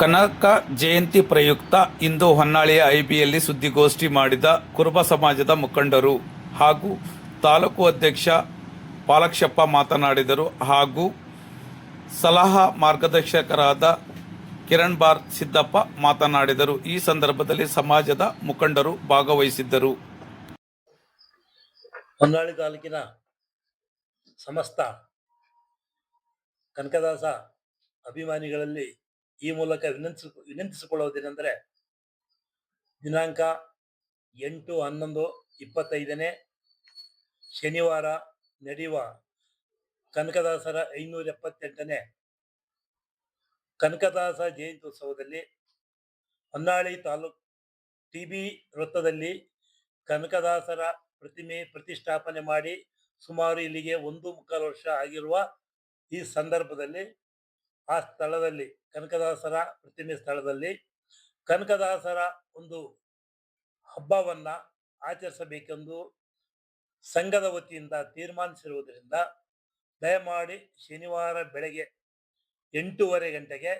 ಕನಕ ಜಯಂತಿ ಪ್ರಯುಕ್ತ ಇಂದು ಹೊನ್ನಾಳಿಯ ಐಬಿಯಲ್ಲಿ ಸುದ್ದಿಗೋಷ್ಠಿ ಮಾಡಿದ ಕುರುಬ ಸಮಾಜದ ಮುಖಂಡರು ಹಾಗೂ ತಾಲೂಕು ಅಧ್ಯಕ್ಷ ಪಾಲಕ್ಷಪ್ಪ ಮಾತನಾಡಿದರು ಹಾಗೂ ಸಲಹಾ ಮಾರ್ಗದರ್ಶಕರಾದ ಕಿರಣ್ ಬಾರ್ ಸಿದ್ದಪ್ಪ ಮಾತನಾಡಿದರು. ಈ ಸಂದರ್ಭದಲ್ಲಿ ಸಮಾಜದ ಮುಖಂಡರು ಭಾಗವಹಿಸಿದ್ದರು. ಹೊನ್ನಾಳಿ ತಾಲೂಕಿನ ಸಮಸ್ತ ಕನಕದಾಸ ಅಭಿಮಾನಿಗಳಲ್ಲಿ ಈ ಮೂಲಕ ವಿನಂತಿಸ ವಿನಂತಿಸಿಕೊಳ್ಳುವುದೇನೆಂದರೆ ದಿನಾಂಕ ಎಂಟು ಹನ್ನೊಂದು ಇಪ್ಪತ್ತೈದನೇ ಶನಿವಾರ ನಡೆಯುವ ಕನಕದಾಸರ ಐನೂರ ಎಪ್ಪತ್ತೆಂಟನೇ ಕನಕದಾಸ ಜಯಂತ್ಯುತ್ಸವದಲ್ಲಿ ಹೊನ್ನಾಳಿ ತಾಲೂಕ್ ಟಿ ಬಿ ವೃತ್ತದಲ್ಲಿ ಕನಕದಾಸರ ಪ್ರತಿಮೆ ಪ್ರತಿಷ್ಠಾಪನೆ ಮಾಡಿ ಸುಮಾರು ಇಲ್ಲಿಗೆ ಒಂದು ಮುಕ್ಕಾಲು ವರ್ಷ ಆಗಿರುವ ಈ ಸಂದರ್ಭದಲ್ಲಿ ಆ ಸ್ಥಳದಲ್ಲಿ ಕನಕದಾಸರ ಪ್ರತಿಮೆ ಸ್ಥಳದಲ್ಲಿ ಕನಕದಾಸರ ಒಂದು ಹಬ್ಬವನ್ನ ಆಚರಿಸಬೇಕೆಂದು ಸಂಘದ ವತಿಯಿಂದ ತೀರ್ಮಾನಿಸಿರುವುದರಿಂದ ದಯಮಾಡಿ ಶನಿವಾರ ಬೆಳಗ್ಗೆ ಎಂಟೂವರೆ ಗಂಟೆಗೆ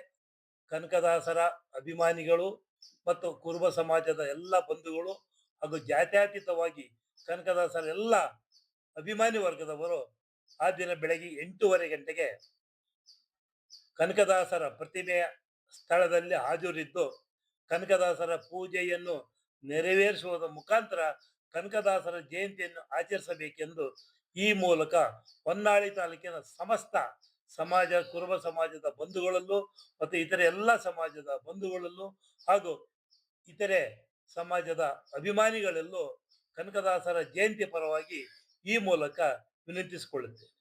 ಕನಕದಾಸರ ಅಭಿಮಾನಿಗಳು ಮತ್ತು ಕುರುಬ ಸಮಾಜದ ಎಲ್ಲ ಬಂಧುಗಳು ಹಾಗೂ ಜಾತ್ಯತೀತವಾಗಿ ಕನಕದಾಸರ ಎಲ್ಲ ಅಭಿಮಾನಿ ವರ್ಗದವರು ಆ ದಿನ ಬೆಳಗ್ಗೆ ಎಂಟೂವರೆ ಗಂಟೆಗೆ ಕನಕದಾಸರ ಪ್ರತಿಮೆಯ ಸ್ಥಳದಲ್ಲಿ ಹಾಜರಿದ್ದು, ಕನಕದಾಸರ ಪೂಜೆಯನ್ನು ನೆರವೇರಿಸುವುದರ ಮುಖಾಂತರ ಕನಕದಾಸರ ಜಯಂತಿಯನ್ನು ಆಚರಿಸಬೇಕೆಂದು ಈ ಮೂಲಕ ಹೊನ್ನಾಳಿ ತಾಲೂಕಿನ ಸಮಸ್ತ ಸಮಾಜ, ಕುರುಬ ಸಮಾಜದ ಬಂಧುಗಳಲ್ಲೂ ಮತ್ತು ಇತರೆ ಎಲ್ಲ ಸಮಾಜದ ಬಂಧುಗಳಲ್ಲೂ ಹಾಗೂ ಇತರೆ ಸಮಾಜದ ಅಭಿಮಾನಿಗಳಲ್ಲೂ ಕನಕದಾಸರ ಜಯಂತಿ ಪರವಾಗಿ ಈ ಮೂಲಕ ವಿನಂತಿಸಿಕೊಳ್ಳುತ್ತೇನೆ.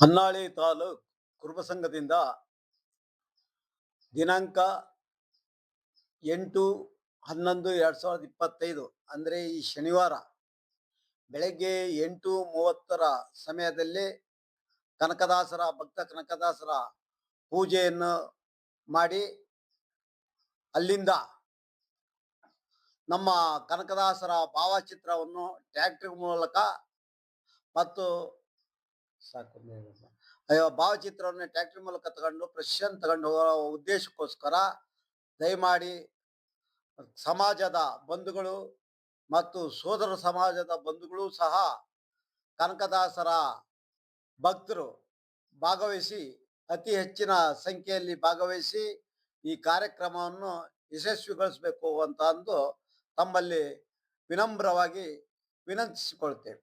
ಹೊನ್ನಾಳಿ ತಾಲೂಕ್ ಕುರುಬ ದಿನಾಂಕ ಎಂಟು ಹನ್ನೊಂದು ಎರಡು ಸಾವಿರದ ಇಪ್ಪತ್ತೈದು, ಅಂದರೆ ಈ ಶನಿವಾರ ಬೆಳಗ್ಗೆ ಎಂಟು ಮೂವತ್ತರ ಸಮಯದಲ್ಲಿ ಕನಕದಾಸರ, ಭಕ್ತ ಕನಕದಾಸರ ಪೂಜೆಯನ್ನು ಮಾಡಿ ಅಲ್ಲಿಂದ ನಮ್ಮ ಕನಕದಾಸರ ಭಾವಚಿತ್ರವನ್ನು ಟ್ಯಾಕ್ಟ್ರ್ ಮೂಲಕ ಮತ್ತು ಸಾಕು ಭಾವಚಿತ್ರವನ್ನು ಟ್ಯಾಕ್ಟ್ರಿ ಮೂಲಕ ತಗೊಂಡು ಪ್ರಶನ್ ತಗೊಂಡು ಹೋಗೋ ಉದ್ದೇಶಕ್ಕೋಸ್ಕರ ದಯಮಾಡಿ ಸಮಾಜದ ಬಂಧುಗಳು ಮತ್ತು ಸೋದರ ಸಮಾಜದ ಬಂಧುಗಳು ಸಹ ಕನಕದಾಸರ ಭಕ್ತರು ಭಾಗವಹಿಸಿ, ಅತಿ ಹೆಚ್ಚಿನ ಸಂಖ್ಯೆಯಲ್ಲಿ ಭಾಗವಹಿಸಿ ಈ ಕಾರ್ಯಕ್ರಮವನ್ನು ಯಶಸ್ವಿಗೊಳಿಸಬೇಕು ಅಂತ ಅಂದು ತಮ್ಮಲ್ಲಿ ವಿನಮ್ರವಾಗಿ ವಿನಂತಿಸಿಕೊಳ್ತೇವೆ.